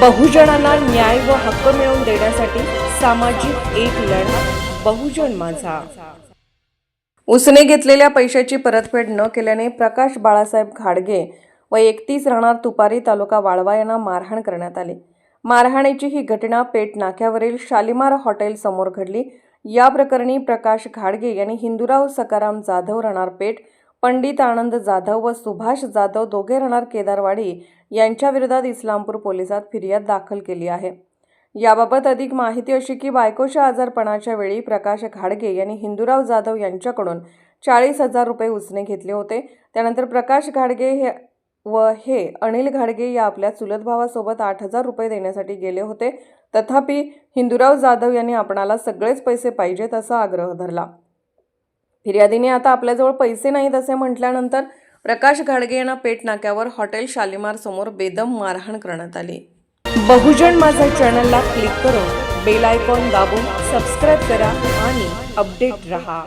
बहुजनांना न्याय व हक्क मिळवून देण्यासाठी सामाजिक एक लढा बहुजन माझा. उसने घेतलेल्या पैशाची परतफेड न केल्याने प्रकाश बाळासाहेब घाडगे व एकतीस राहणार तुपारी तालुका वाळवा यांना मारहाण करण्यात आली. मारहाणीची ही घटना पेठ नाक्यावरील शालिमार हॉटेल समोर घडली. या प्रकरणी प्रकाश घाडगे यांनी हिंदूराव सकाराम जाधव राहणार पेठ पंडित आनंद जाधव व सुभाष जाधव दोघे राहणार केदारवाडी यांच्याविरोधात इस्लामपूर पोलिसात फिर्याद दाखल केली आहे. याबाबत अधिक माहिती अशी की बायकोच्या आजारपणाच्या वेळी प्रकाश घाडगे यांनी हिंदूराव जाधव यांच्याकडून चाळीस हजार रुपये उसने घेतले होते. त्यानंतर प्रकाश घाडगे हे व हे अनिल घाडगे या आपल्या चुलत भावासोबत आठ हजार रुपये देण्यासाठी गेले होते. तथापि हिंदूराव जाधव यांनी आपणाला सगळेच पैसे पाहिजेत असा आग्रह धरला. फिर्यादीने आता आपल्याजवळ पैसे नाहीत असे म्हटल्यानंतर प्रकाश घाडगे यांना पेट नाक्यावर हॉटेल शालिमार समोर बेदम मारहाण करण्यात आली. बहुजन माझा चॅनलला क्लिक करून बेल आयकॉन दाबून सबस्क्राईब करा आणि अपडेट रहा.